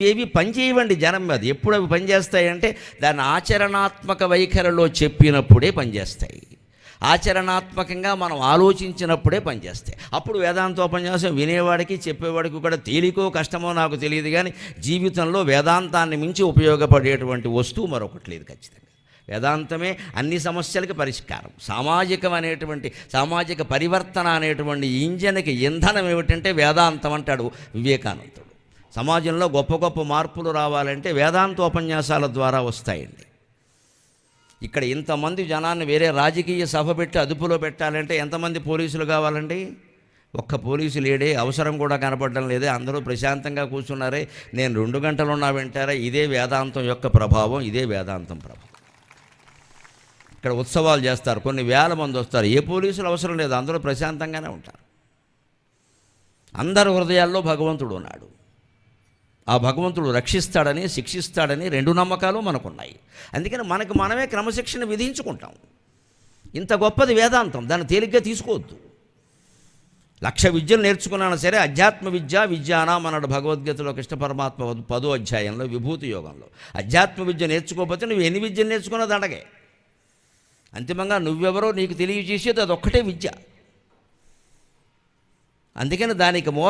ఏవి పనిచేయవండి జనం మీద. ఎప్పుడు అవి పనిచేస్తాయంటే దాని ఆచరణాత్మక వైఖరిలో చెప్పినప్పుడే పనిచేస్తాయి ఆచరణాత్మకంగా మనం ఆలోచించినప్పుడే పనిచేస్తాయి అప్పుడు వేదాంతోపన్యాసం వినేవాడికి చెప్పేవాడికి కూడా తేలికో కష్టమో నాకు తెలియదు కానీ జీవితంలో వేదాంతాన్ని మించి ఉపయోగపడేటువంటి వస్తువు మరొకటి లేదు ఖచ్చితంగా. వేదాంతమే అన్ని సమస్యలకు పరిష్కారం. సామాజికం అనేటువంటి సామాజిక పరివర్తన అనేటువంటి ఇంజన్కి ఇంధనం ఏమిటంటే వేదాంతం అంటాడు వివేకానందుడు సమాజంలో గొప్ప గొప్ప మార్పులు రావాలంటే వేదాంతోపన్యాసాల ద్వారా వస్తాయండి. ఇక్కడ ఇంతమంది జనాన్ని వేరే రాజకీయ సభ పెట్టి అదుపులో పెట్టాలంటే ఎంతమంది పోలీసులు కావాలండి? ఒక్క పోలీసు లేడే అవసరం కూడా కనపడడం లేదే. అందరూ ప్రశాంతంగా కూర్చున్నారే. నేను రెండు గంటలు ఉన్నా వింటారా? ఇదే వేదాంతం యొక్క ప్రభావం ఇదే వేదాంతం ప్రభావం. ఇక్కడ ఉత్సవాలు చేస్తారు. కొన్ని వేల మంది వస్తారు. ఏ పోలీసులు అవసరం లేదు. అందరూ ప్రశాంతంగానే ఉంటారు. అందరి హృదయాల్లో భగవంతుడు ఉన్నాడు. ఆ భగవంతుడు రక్షిస్తాడని శిక్షిస్తాడని రెండు నమ్మకాలు మనకున్నాయి. అందుకని మనకు మనమే క్రమశిక్షణ విధించుకుంటాం. ఇంత గొప్పది వేదాంతం దాన్ని తేలిగ్గా తీసుకోవద్దు. లక్ష విద్యలు నేర్చుకున్నాను సరే అధ్యాత్మ విద్య విద్యానా అన్నాడు భగవద్గీతలో కృష్ణ పరమాత్మ పదో- పదో అధ్యాయంలో విభూతి యోగంలో. అధ్యాత్మ విద్య నేర్చుకోకపోతే నువ్వు ఎన్ని విద్యలు నేర్చుకున్నా దండగే అంతిమంగా నువ్వెవరో నీకు తెలియజేసేది అదొక్కటే విద్య. అందుకని దానికి మూల